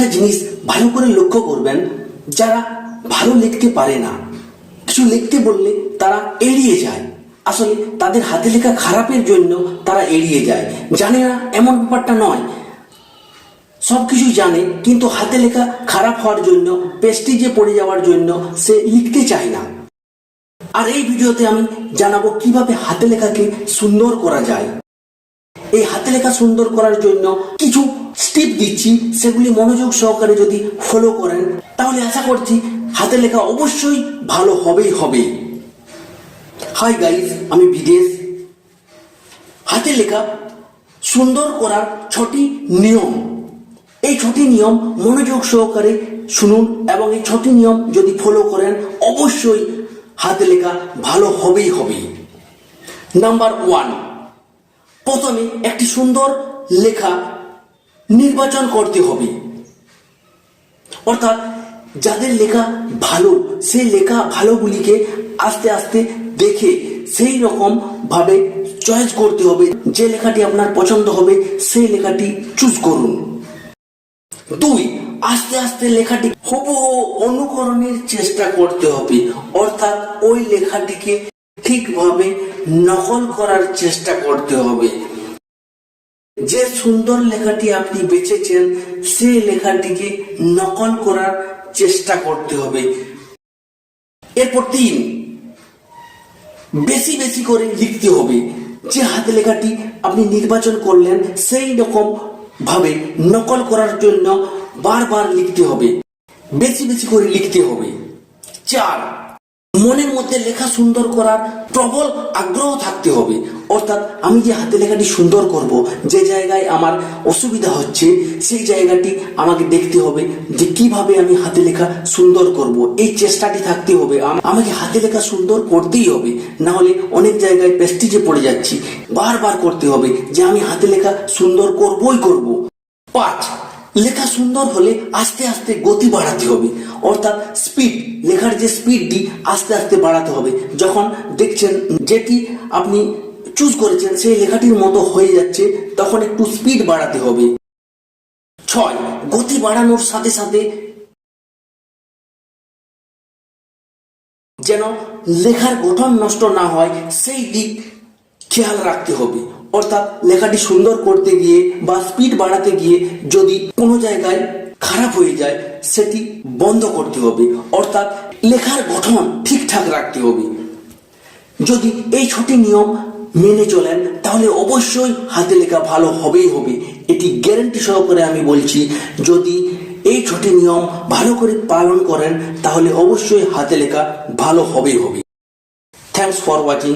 একটা জিনিস ভালো করে লক্ষ্য করবেন, যারা ভালো লিখতে পারে না। কিছু লিখতে বললে তারা এড়িয়ে যায়। আসলে তাদের হাতে লেখা খারাপের জন্য তারা এড়িয়ে যায়। জানে না এমন ব্যাপারটা নয়। সবকিছু জানে, কিন্তু হাতে লেখা খারাপ হওয়ার জন্য পেস্টিজে পড়ে যাওয়ার জন্য সে লিখতে চায় না। আর এই ভিডিওতে আমি জানাব কীভাবে হাতে লেখাকে সুন্দর করা যায়। এই হাতে লেখা সুন্দর করার জন্য কিছু স্টেপ দিচ্ছি, সেগুলি মনোযোগ সহকারে যদি ফলো করেন, তাহলে আশা করছি হাতে লেখা অবশ্যই ভালো হবেই হবে। হাই গাইস আমি বিদেশ। হাতে লেখা সুন্দর করার ছটি নিয়ম। এই ছটি নিয়ম মনোযোগ সহকারে শুনুন এবং এই ছটি নিয়ম যদি ফলো করেন, অবশ্যই হাতে লেখা ভালো হবেই হবে। নাম্বার ওয়ান প্রথমে একটি সুন্দর লেখা নির্বাচন করতে হবে। অর্থাৎ যাদের লেখা ভালো, সেই লেখা ভালোগুলিকে আস্তে আস্তে দেখে সেই রকম ভাবে চয়েস করতে হবে। যে লেখাটি আপনার পছন্দ হবে, সেই লেখাটি চুজ করুন। দুই, আস্তে আস্তে লেখাটি হুবহু অনুকরণের চেষ্টা করতে হবে। অর্থাৎ ওই লেখাটিকে ঠিকভাবে নকল করার চেষ্টা করতে হবে। যে সুন্দর লেখাটি আপনি বেছেছেন সেই লেখাটিকে নকল করার চেষ্টা করতে হবে। এরপর তিন, বেশি বেশি করে লিখতে হবে। যে হাতে লেখাটি আপনি নির্বাচন করলেন, সেই রকম ভাবে নকল করার জন্য বারবার লিখতে হবে। বেশি বেশি করে লিখতে হবে। চার মনের মধ্যে লেখা সুন্দর করার প্রবল আগ্রহ থাকতে হবে। অর্থাৎ আমি যে হাতে লেখাটি সুন্দর করব, যে জায়গায় আমার অসুবিধা হচ্ছে, সেই জায়গাটি আমাকে দেখতে হবে যে কীভাবে আমি হাতে লেখা সুন্দর করব। এই চেষ্টাটি থাকতে হবে। আমাকে হাতে লেখা সুন্দর করতেই হবে। না হলে অনেক জায়গায় পেস্টিজে পড়ে যাচ্ছি। বারবার করতে হবে যে আমি হাতে লেখা সুন্দর করবই করব। পাঁচ লেখা সুন্দর হলে আস্তে আস্তে গতি বাড়াতে হবে। অর্থাৎ স্পিড লেখার যে স্পিডটি আস্তে আস্তে বাড়াতে হবে। যখন দেখছেন যেটি আপনি চুজ করেছেন, সেই লেখাটির মতো হয়ে যাচ্ছে, তখন একটু স্পিড বাড়াতে হবে। ছয়, গতি বাড়ানোর সাথে সাথে যেন লেখার গঠন নষ্ট না হয়, সেই দিক খেয়াল রাখতে হবে। অর্থাৎ লেখাটি সুন্দর করতে গিয়ে বা স্পিড বাড়াতে গিয়ে যদি কোনো জায়গায় খারাপ হয়ে যায়, সেটি বন্ধ করতে হবে। অর্থাৎ লেখার গঠন ঠিকঠাক রাখতে হবে। যদি এই ছটি নিয়ম মেনে চলেন, তাহলে অবশ্যই হাতে লেখা ভালো হবেই হবে। এটি গ্যারেন্টি সহকারে আমি বলছি, যদি এই ছটি নিয়ম ভালো করে পালন করেন, তাহলে অবশ্যই হাতে লেখা ভালো হবেই হবে। Thanks for watching